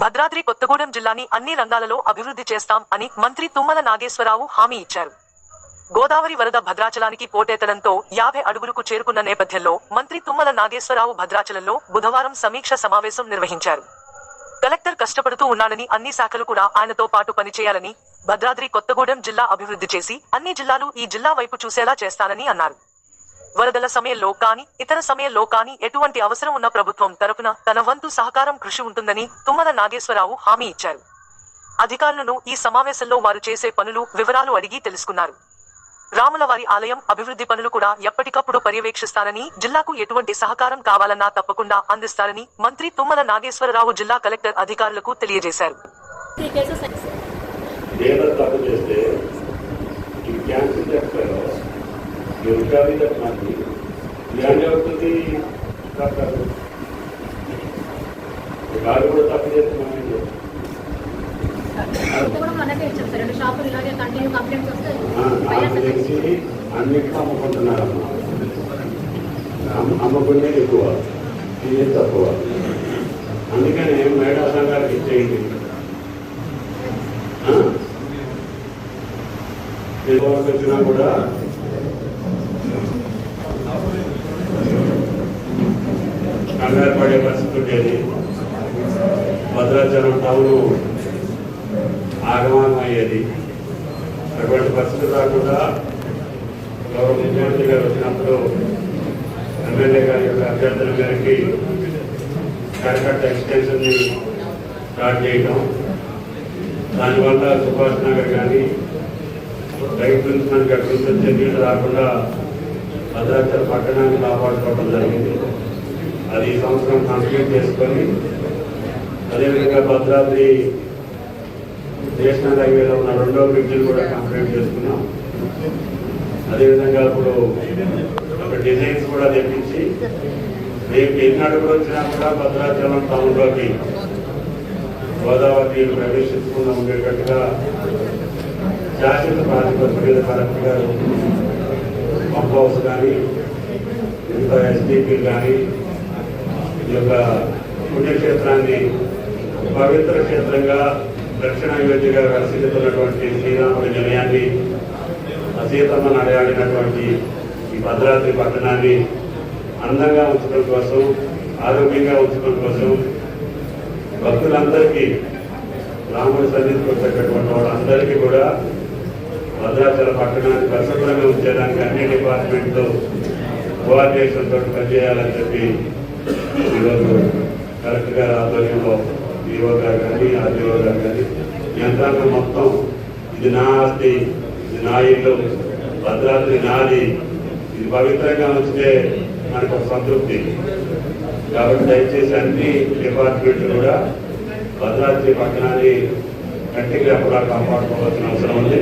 భద్రాద్రి కొత్తగూడెం జిల్లాని అన్ని రంగాలలో అభివృద్ధి చేస్తాం అని మంత్రి తుమ్మల నాగేశ్వరరావు హామీ ఇచ్చారు. గోదావరి వరద భద్రాచలానికి పోటెత్తడంతో యాభై అడుగులకు చేరుకున్న నేపథ్యంలో మంత్రి తుమ్మల నాగేశ్వరరావు భద్రాచలంలో బుధవారం సమీక్ష సమావేశం నిర్వహించారు. కలెక్టర్ కష్టపడుతూ ఉన్నానని అన్ని శాఖలు కూడా ఆయనతో పాటు పనిచేయాలని భద్రాద్రి కొత్తగూడెం జిల్లా అభివృద్ధి చేసి అన్ని జిల్లాలు ఈ జిల్లా వైపు చూసేలా చేస్తానని అన్నారు. వరదల సమయంలో కానీ ఇతర సమయంలో కానీ ఎటువంటి అవసరం ఉన్న ప్రభుత్వం తరపున తన వంతు సహకారం కృషి ఉంటుందని తుమ్మల నాగేశ్వరరావు హామీ ఇచ్చారు. అధికారులను ఈ సమావేశంలో వారు చేసే పనులు వివరాలు అడిగి తెలుసుకున్నారు. రాములవారి ఆలయం అభివృద్ధి పనులు కూడా ఎప్పటికప్పుడు పర్యవేక్షిస్తానని జిల్లాకు ఎటువంటి సహకారం కావాలన్నా తప్పకుండా అందిస్తారని మంత్రి తుమ్మల నాగేశ్వరరావు జిల్లా కలెక్టర్ అధికారులకు తెలియజేశారు. త్రీ కేసెస్ ఏదో తప్పు చేస్తే ఈ ఉద్యోగి తప్పని ఇలాంటి అవుతుంది కాదు గాలి కూడా తప్పు చేస్తే మనం ఏం చేస్తాం? ఇది కూడా మనకే ఇచ్చాం సార్ రెండు షాపులు ఇలాగే కంటిన్యూ కంప్లైంట్స్ వస్తే ఆ, నాకు తెలిసి అన్నిటికీ అమ్ముకుంటున్నారు అమ్మ అమ్ముకునే ఎక్కువ ఇది తక్కువ అందుకని సంఘాలకు ఇచ్చేయండి వచ్చినా కూడా కంగారు పడే పరిస్థితి ఉండేది. భద్రాచలం టౌన్ ఆగమనం అయ్యేది. అటువంటి పరిస్థితి రాకుండా గౌరవ ముఖ్యమంత్రి గారు వచ్చినప్పుడు ఎమ్మెల్యే గారి యొక్క అభ్యర్థుల మేరకి కరకట్ట ఎక్స్టెన్షన్ని స్టార్ట్ చేయడం దానివల్ల సుభాష్ నగర్ కానీ రైతు మనకి అక్కడి నుంచి రాకుండా భద్రాచల పట్టణాన్ని కాపాడుకోవడం జరిగింది. అది ఈ సంవత్సరం కంప్లీట్ చేసుకొని అదేవిధంగా భద్రాద్రి నేషనల్ హైవేలో ఉన్న రెండో బ్రిడ్జిలు కూడా కంప్లీట్ చేసుకున్నాం. అదేవిధంగా ఇప్పుడు ఒక డిజైన్స్ కూడా తెప్పించి రేపు ఎన్ని అడుగులు వచ్చినా కూడా భద్రాచలం టౌన్లోకి గోదావరి నీరు ప్రవేశించకుండా ఉండేటట్టుగా శాశ్వత ప్రాతిపత్తి మీద కలెక్టర్ గారు పంప్ హౌస్ కానీ ఇంకా ఎస్డీపీ కానీ ఈ యొక్క పుణ్యక్షేత్రాన్ని పవిత్ర క్షేత్రంగా దక్షిణ అయోధ్యగా విలసిల్లుతున్నటువంటి శ్రీరాముడి నిలయాన్ని అసీతమ్మ నడయాడినటువంటి ఈ భద్రాద్రి పట్టణాన్ని అందంగా ఉంచడం కోసం ఆరోగ్యంగా ఉంచడం కోసం భక్తులందరికీ రాముడి సన్నిధికి వచ్చేటటువంటి వాళ్ళందరికీ కూడా భద్రాచల పట్టణాన్ని పరిశుభ్రంగా ఉంచడానికి అన్ని డిపార్ట్మెంట్లు కోఆర్డినేషన్ తోటి పనిచేయాలని చెప్పి ఈరోజు కలెక్టర్ గారి ఆధ్వర్యంలో ఈరో గారు కానీ ఆర్డీఓ గారు కానీ యంత్రాంగం మొత్తం ఇది నా ఆస్తి ఇది నా ఇల్లు భద్రాద్రి నాది ఇది పవిత్రంగా ఉంచితే మనకు ఒక సంతృప్తి కాబట్టి దయచేసి అన్ని డిపార్ట్మెంట్లు కూడా భద్రాద్రి పట్టణాన్ని కంటికి ఎప్పుడా కాపాడుకోవాల్సిన అవసరం ఉంది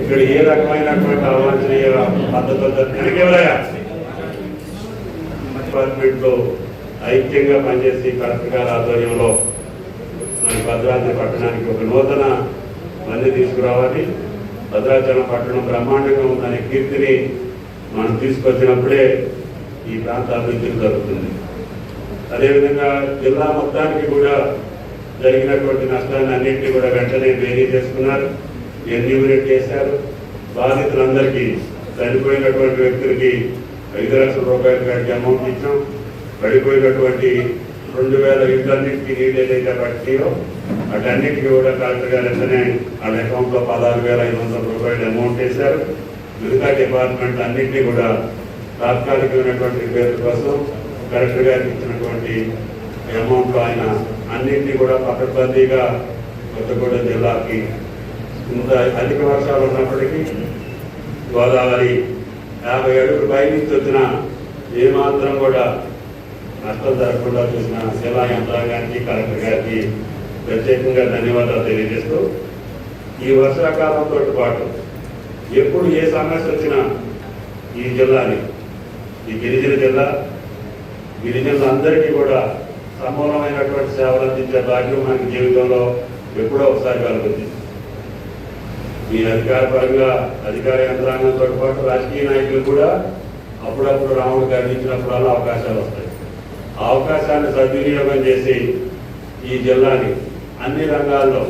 ఇక్కడ ఏ రకమైనటువంటి అవాంఛనీయ పద్ధతులు వెనకెవరయ్యా డిపార్ట్మెంట్లో ఐక్యంగా పనిచేసి కలెక్టర్ గారి ఆధ్వర్యంలో మన భద్రాద్రి పట్టణానికి ఒక నూతన మంది తీసుకురావాలి. భద్రాచలం పట్టణం బ్రహ్మాండంగా ఉందనే కీర్తిని మనం తీసుకొచ్చినప్పుడే ఈ ప్రాంత అభివృద్ధి జరుగుతుంది. అదేవిధంగా జిల్లా మొత్తానికి కూడా జరిగినటువంటి నష్టాన్ని అన్నింటినీ కూడా వెంటనే బేరీ చేసుకున్నారు. ఎన్యూమినేట్ చేశారు. బాధితులందరికీ చనిపోయినటువంటి వ్యక్తులకి ఐదు లక్షల రూపాయలు కట్టి అమౌంట్ ఇచ్చాం. పడిపోయినటువంటి రెండు వేల ఇళ్ళన్నింటికి నీళ్ళు ఏదైతే పట్టినాయో వాటన్నిటికీ కూడా కలెక్టర్ గారు వెంటనే వాళ్ళ అకౌంట్లో పదహారు వేల ఐదు వందల రూపాయలు అమౌంట్ వేశారు. మిగతా డిపార్ట్మెంట్ అన్నింటినీ కూడా తాత్కాలికమైనటువంటి రిపేర్ల కోసం కలెక్టర్ గారికి ఇచ్చినటువంటి అమౌంట్ ఆయన అన్నింటినీ కూడా పకడ్బందీగా కొత్తగూడెం జిల్లాకి ఇంత అధిక వర్షాలు ఉన్నప్పటికీ గోదావరి యాభై అడుగులు పైనుంచి వచ్చిన ఏమాత్రం కూడా నష్టం జరగకుండా చూసిన శిలా యంత్రాంగానికి కలెక్టర్ గారికి ప్రత్యేకంగా ధన్యవాదాలు తెలియజేస్తూ ఈ వర్షాకాలంతో పాటు ఎప్పుడు ఏ సమస్య వచ్చినా ఈ జిల్లాని ఈ గిరిజన జిల్లా గిరిజనులందరికీ కూడా సమూలమైనటువంటి సేవలు అందించే భాగ్యం మనకి జీవితంలో ఎప్పుడో ఒకసారి కలుగుతుంది. ఈ అధికార పరంగా అధికార యంత్రాంగంతో పాటు రాజకీయ నాయకులు కూడా అప్పుడప్పుడు రాముడు గర్వించినప్పుడల్లా అవకాశాలు వస్తాయి. అవకాశాన్ని సద్వినియోగం చేసి ఈ జిల్లాని అన్ని రంగాల్లో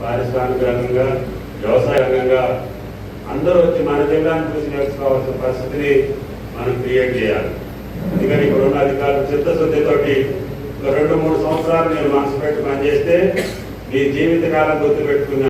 పారిశ్రామిక రంగంగా వ్యవసాయ రంగంగా అందరూ వచ్చి మన జిల్లాను చూసి నేర్చుకోవాల్సిన పరిస్థితిని మనం క్రియేట్ చేయాలి. అందుకని ఇక్కడ ఉన్న అధికారులు చిత్తశుద్ధితోటి ఒక రెండు మూడు సంవత్సరాలు మీరు మనసు పెట్టి పనిచేస్తే మీ జీవితకాలం గుర్తుపెట్టుకున్న